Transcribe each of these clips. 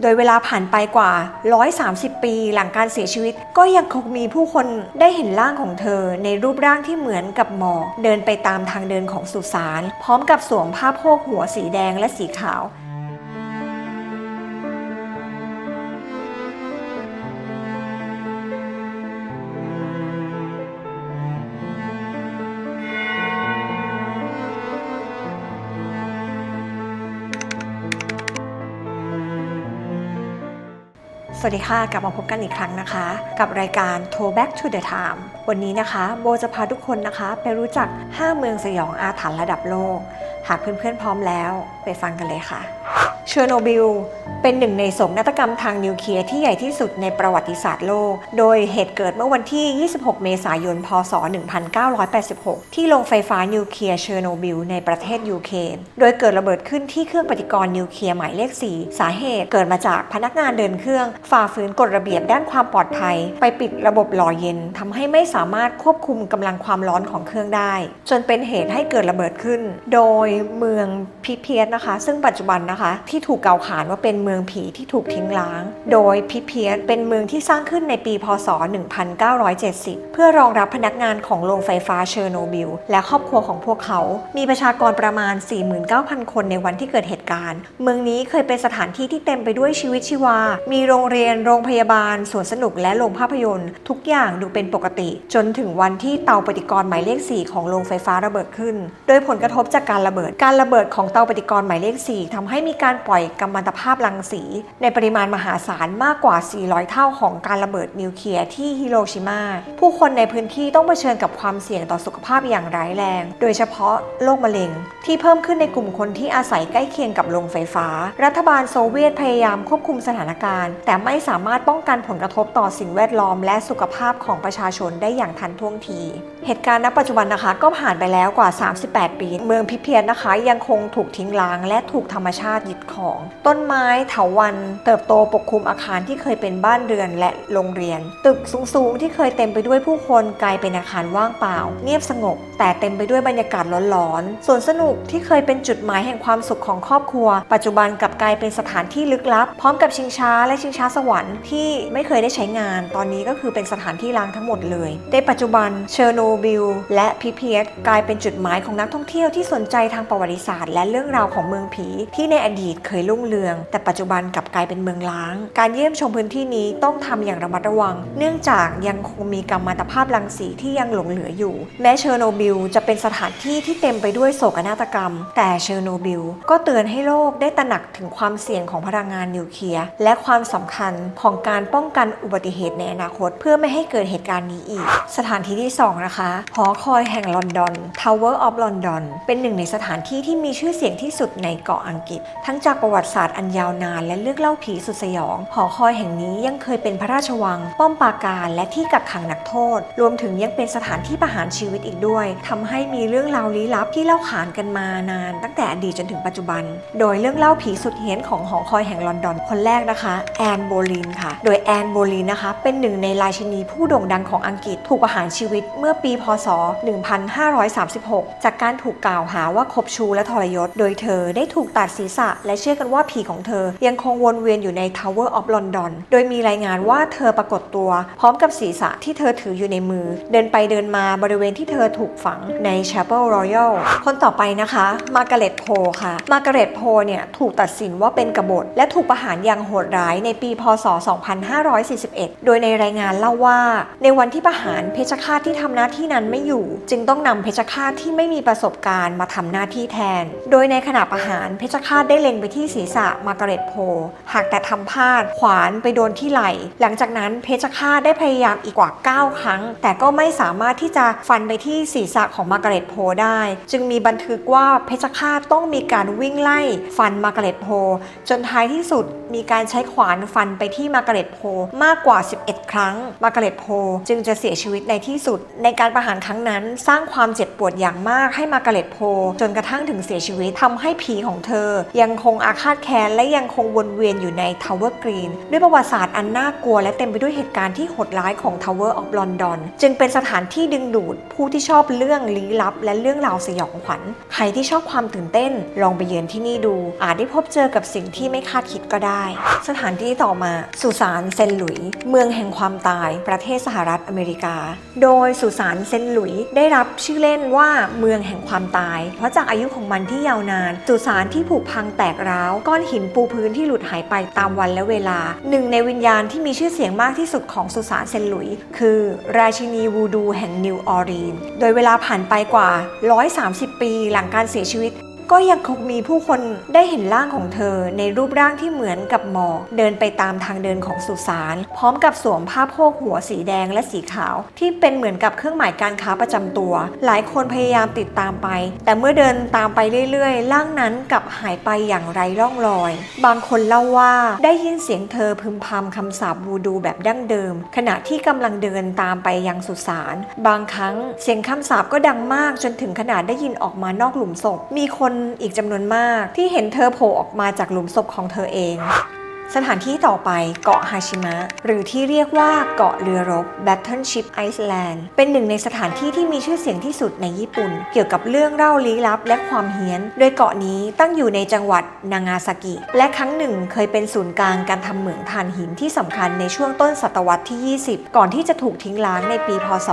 โดยเวลาผ่านไปกว่า 130 ปีหลังการเสียชีวิต ก็ยังคงมีผู้คนได้เห็นร่างของเธอ ในรูปร่างที่เหมือนกับหมอกเดินไปตามทางเดินของสุสาน พร้อมกับสวมผ้าโพกหัวสีแดงและสีขาว สวัสดีค่ะ กลับมาพบกันอีกครั้งนะคะ กับรายการ t o Back to the Time วันนี้นะคะ โบจะพาทุกคนนะคะ ไปรู้จัก 5 เมืองสยองอาถรรพ์ระดับโลก หากเพื่อนๆพร้อมแล้ว ไปฟังกันเลยค่ะ เชอร์โนบิลเป็นหนึ่งในโศกนาฏกรรมทางนิวเคลียร์ที่ใหญ่ที่สุดในประวัติศาสตร์โลก โดยเหตุเกิดเมื่อวันที่ 26 เมษายน พศ 1986 ที่โรงไฟฟ้านิวเคลียร์เชอร์โนบิลในประเทศยูเครน โดยเกิดระเบิดขึ้นที่เครื่องปฏิกรณ์นิวเคลียร์หมายเลข 4 สาเหตุเกิดมาจากพนักงานเดินเครื่อง ฝ่าฝืนกฎระเบียบด้านความปลอดภัย ไปปิดระบบหล่อเย็นทำให้ไม่สามารถควบคุมกำลังความร้อนของเครื่องได้ จนเป็นเหตุให้เกิดระเบิดขึ้น โดยเมืองพิเพียสนะคะ ซึ่งปัจจุบันนะคะที่ถูกกล่าวขานว่าเป็นเมืองผีที่ถูกทิ้งร้าง โดยพิเพียสเป็นเมืองที่สร้างขึ้นในปี พศ 1970 เพื่อรองรับพนักงานของโรงไฟฟ้าเชอร์โนบิล และครอบครัวของพวกเขา มีประชากรประมาณ 49,000 คนในวันที่เกิดเหตุการณ์ เมืองนี้เคยเป็นสถานที่ที่เต็มไปด้วยชีวิตชีวา มีโรงเรียน โรงพยาบาล สวนสนุก และโรงภาพยนตร์ ทุกอย่างดูเป็นปกติ จนถึงวันที่เตาปฏิกรณ์หมายเลข 4 ของโรงไฟฟ้าระเบิดขึ้น โดยผลกระทบจากการระเบิด การระเบิดของเตาปฏิกรณ์หมายเลข 4ทำให้มีการปล่อยกัมมันตภาพรังสี ในปริมาณมหาศาลมากกว่า 400 เท่าของการระเบิดนิวเคลียร์ที่ฮิโรชิมา ผู้คนในพื้นที่ต้องเผชิญกับความเสี่ยงต่อสุขภาพอย่างร้ายแรง โดยเฉพาะโรคมะเร็ง ที่เพิ่มขึ้นในกลุ่มคนที่อาศัยใกล้เคียงกับโรงไฟฟ้า รัฐบาลโซเวียตพยายามควบคุมสถานการณ์ แต่ไม่สามารถป้องกันผลกระทบต่อสิ่งแวดล้อม และสุขภาพของประชาชนได้อย่างทันท่วงที เหตุการณ์ณปัจจุบันนะคะก็ผ่านไปแล้วกว่า 38 ปี เมืองพิเพียรนะคะ ยังคงถูกทิ้งร้าง และถูกธรรมชาติยึดของ ต้นไม้เถาวัลย์เติบโตปกคลุมอาคารที่เคยเป็นบ้านเรือนและโรงเรียน ตึกสูงๆที่เคยเต็มไปด้วยผู้คนกลายเป็นอาคารว่างเปล่า เงียบสงบ แต่เต็มไปด้วยบรรยากาศร้อนๆส่วนสนุกที่เคยเป็นจุดหมายแห่งความสุขของครอบครัว ปัจจุบันกลับกลายเป็นสถานที่ลึกลับ พร้อมกับชิงช้าและชิงช้าสวรรค์ที่ไม่เคยได้ใช้งาน ตอนนี้ก็คือเป็นสถานที่ร้างทั้งหมดเลย ในปัจจุบันเชอร์โนบิลและพิเพียสกลายเป็นจุดหมายของนักท่องเที่ยวที่สนใจทางประวัติศาสตร์ และเรื่องราวของเมืองผีที่ในอดีตเคยรุ่งเรือง แต่ปัจจุบันกลับกลายเป็นเมืองร้าง การเยี่ยมชมพื้นที่นี้ต้องทำอย่างระมัดระวัง เนื่องจากยังคงมีกัมมันตภาพรังสีที่ยังหลงเหลืออยู่ แม้เชอร์โนบิลจะเป็นสถานที่ที่เต็มไปด้วยโศกนาฏกรรม แต่เชอร์โนบิลก็เตือนให้โลกได้ตระหนักถึงความเสี่ยงของพลังงานนิวเคลียร์และความสำคัญของการป้องกันอุบัติเหตุในอนาคต เพื่อไม่ให้เกิดเหตุการณ์นี้อีก สถานที่ที่ 2 นะคะ หอคอยแห่งลอนดอน Tower of London เป็นหนึ่งในสถานที่ที่มีชื่อเสียงที่สุดในเกาะอังกฤษ ทั้งจากประวัติศาสตร์อันยาวนาน และเรื่องเล่าผีสุดสยอง หอคอยแห่งนี้ยังเคยเป็นพระราชวัง ป้อมปราการ และที่กักขังนักโทษ รวมถึงยังเป็นสถานที่ประหารชีวิตอีกด้วยทำให้มีเรื่องราวลี้ลับที่เล่าขานกันมานาน ตั้งแต่อดีตจนถึงปัจจุบัน โดยเรื่องเล่าผีสุดเฮี้ยนของหอคอยแห่งลอนดอนคนแรกนะคะแอนโบลีนค่ะ โดยแอนโบลีนนะคะ เป็นหนึ่งในราชินีผู้โด่งดังของอังกฤษถูกประหารชีวิตเมื่อปีพศ 1536 จากการถูกกล่าวหาว่าคบชูและทรยศ โดยเธอได้ถูกตัดศีรษะและเชื่อกันว่าผีของเธอ ยังคงวนเวียนอยู่ใน Tower of London โดยมีรายงานว่าเธอปรากฏตัว พร้อมกับศีรษะที่เธอถืออยู่ในมือ เดินไปเดินมาบริเวณที่เธอถูกฝังใน Chapel Royal คนต่อไปนะคะมาร์กาเร็ตโพค่ะมาร์กาเร็ตโพเนี่ยถูกตัดสินว่าเป็นกบฏ และถูกประหารอย่างโหดร้ายในปีพศ 2541 โดยในรายงานเล่าว่า ในวันที่ประหารเพชฌฆาตที่ทำหน้าที่นั้นไม่อยู่ จึงต้องนำเพชฌฆาตที่ไม่มีประสบการณ์มาทำหน้าที่แทน โดยในขณะประหารเพชฌฆาตได้เล็งไปที่ศีรษะมาร์กาเร็ตโพหากแต่ทำพลาดขวานไปโดนที่ไหล่ หลังจากนั้นเพชฌฆาตได้พยายามอีกกว่า 9 ครั้ง แต่ก็ไม่สามารถที่จะฟันไปที่ศีรษะของมาร์กาเร็ตโพได้ จึงมีบันทึกว่าเพชฌฆาตต้องมีการวิ่งไล่ฟันมาร์กาเร็ตโพจนท้ายที่สุดมีการใช้ขวานฟันไปที่มาร์กาเร็ตโพมากกว่า 11 ครั้ง มาร์กาเร็ตโพจึงจะเสียชีวิตในที่สุด ในการประหารครั้งนั้นสร้างความเจ็บปวดอย่างมากให้มาร์กาเร็ตโพจนกระทั่งถึงเสียชีวิตทำให้ผีของเธอยังคงงอาฆาตแค้นและยังคงวนเวียนอยู่ในทาวเวอร์กรีนด้วยประวัติศาสตร์อันน่ากลัวและเต็มไปด้วยเหตุการณ์ที่โหดร้ายของ Tower of London จึงเป็นสถานที่ดึงดูดผู้ที่ชอบเรื่องลี้ลับ และเรื่องราวสยองขวัญ ใครที่ชอบความตื่นเต้น ลองไปเยือนที่นี่ดู อาจได้พบเจอกับสิ่งที่ไม่คาดคิดก็ได้ สถานที่ต่อมาสุสานเซนหลุย เมืองแห่งความตาย ประเทศสหรัฐอเมริกา โดยสุสานเซนหลุยได้รับชื่อเล่นว่าเมืองแห่งความตาย เพราะจากอายุของมันที่ยาวนาน สุสานที่ผุพังแตกร้าว ก้อนหินปูพื้นที่หลุดหายไปตามวันและเวลา หนึ่งในวิญญาณที่มีชื่อเสียงมากที่สุดของสุสานเซนหลุย คือราชินีวูดูแห่งนิวออร์ลีน โดยเวลาผ่านไปกว่า 130 ปีหลังการเสียชีวิต ก็ยังคงมีผู้คนได้เห็นร่างของเธอในรูปร่างที่เหมือนกับหมอกเดินไปตามทางเดินของสุสานพร้อมกับสวมผ้าโพกหัวสีแดงและสีขาว ที่เป็นเหมือนกับเครื่องหมายการค้าประจำตัว หลายคนพยายามติดตามไป แต่เมื่อเดินตามไปเรื่อยๆร่างนั้นกลับหายไปอย่างไร้ร่องรอย บางคนเล่าว่าได้ยินเสียงเธอพึมพำคำสาปวูดูแบบดั้งเดิม ขณะที่กำลังเดินตามไปยังสุสานบางครั้งเสียงคำสาปก็ดังมากจนถึงขนาดได้ยินออกมานอกหลุมศพมีคนอีกจำนวนมากที่เห็นเธอโผล่ออกมาจากหลุมศพของเธอเอง สถานที่ต่อไปเกาะฮาชิมะ หรือที่เรียกว่าเกาะเรือรบ Battleship Island เป็นหนึ่งในสถานที่ที่มีชื่อเสียงที่สุดในญี่ปุ่น เกี่ยวกับเรื่องเล่าลี้ลับและความเฮี้ยน โดยเกาะนี้ตั้งอยู่ในจังหวัดนางาซากิ และครั้งหนึ่งเคยเป็นศูนย์กลางการทำเหมืองถ่านหินที่สำคัญในช่วงต้นศตวรรษที่ 20 ก่อนที่จะถูกทิ้งร้างในปี พศ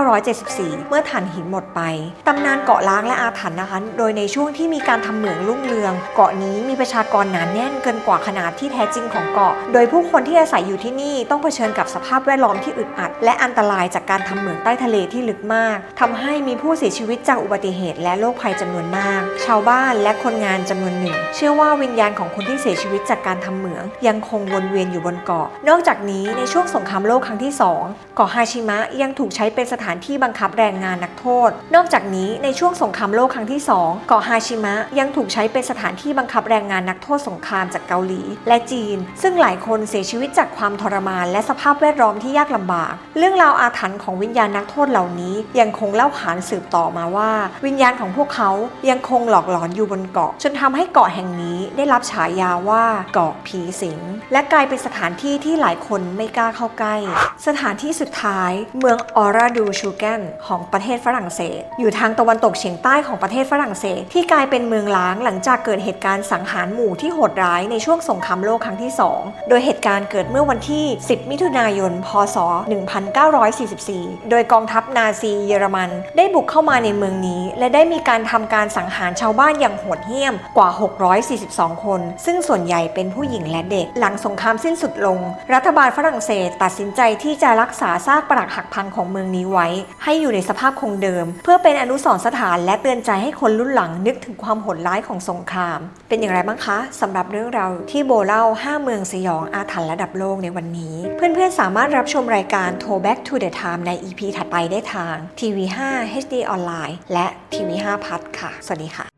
1974 เมื่อถ่านหินหมดไป ตำนานเกาะล้างและอาถรรพ์นะคะ โดยในช่วงที่มีการทำเหมืองรุ่งเรือง เกาะนี้มีประชากรหนานแน่นเกินกว่าขนาดที่แท้จริงของเกาะ โดยผู้คนที่อาศัยอยู่ที่นี่ต้องเผชิญกับสภาพแวดล้อมที่อึดอัด และอันตรายจากการทำเหมืองใต้ทะเลที่ลึกมากทำให้มีผู้เสียชีวิตจากอุบัติเหตุและโรคภัยจำนวนมาก ชาวบ้านและคนงานจำนวนหนึ่ง เชื่อว่าวิญญาณของคนที่เสียชีวิตจากการทำเหมือง ยังคงวนเวียนอยู่บนเกาะ นอกจากนี้ในช่วงสงครามโลกครั้งที่สองเกาะฮาชิมะยังถูกใช้เป็นสถานที่บังคับแรงงานนักโทษ นอกจากนี้ในช่วงสงครามโลกครั้งที่สองเกาะฮาชิมะยังถูกใช้เป็นสถานที่บังคับแรงงานนักโทษสงครามจากเกาหลีและจีน ซึ่งหลายคนเสียชีวิตจากความทรมาน และสภาพแวดล้อมที่ยากลำบาก เรื่องราวอาถรรพ์ของวิญญาณนักโทษเหล่านี้ ยังคงเล่าขานสืบต่อมาว่า วิญญาณของพวกเขายังคงหลอกหลอนอยู่บนเกาะ จนทำให้เกาะแห่งนี้ได้รับฉายาว่าเกาะผีสิง และกลายเป็นสถานที่ที่หลายคนไม่กล้าเข้าใกล้ สถานที่สุดท้ายเมืองออราดูชูแกนของประเทศฝรั่งเศส อยู่ทางตะวันตกเฉียงใต้ของประเทศฝรั่งเศส ที่กลายเป็นเมืองล้างหลังจากเกิดเหตุการณ์สังหารหมู่ที่โหดร้ายในช่วงสงครามมโลกครั้งที่ 2 โดยเหตุการณ์เกิดเมื่อวันที่ 10 มิถุนายน พศ 1944 โดยกองทัพนาซีเยอรมัน ได้บุกเข้ามาในเมืองนี้ และได้มีการทำการสังหารชาวบ้านอย่างโหดเหี้ยมกว่า 642 คน ซึ่งส่วนใหญ่เป็นผู้หญิงและเด็ก หลังสงครามสิ้นสุดลง รัฐบาลฝรั่งเศสตัดสินใจที่จะรักษาซากปรักหักพังของเมืองนี้ไว้ ให้อยู่ในสภาพคงเดิม เพื่อเป็นอนุสรณ์สถานและเตือนใจให้คนรุ่นหลังนึกถึงความโหดร้ายของสงคราม เป็นอย่างไรบ้างคะสำหรับเรื่องราวที่โบเล่า 5 เมืองสยองอาถรรพ์ระดับโลกในวันนี้ เพื่อนๆ สามารถรับชมรายการ t o Back to the Time ใน EP ถัดไปได้ทาง TV5 HD ออนไลน์และ TV5 พัทค่ะ สวัสดีค่ะ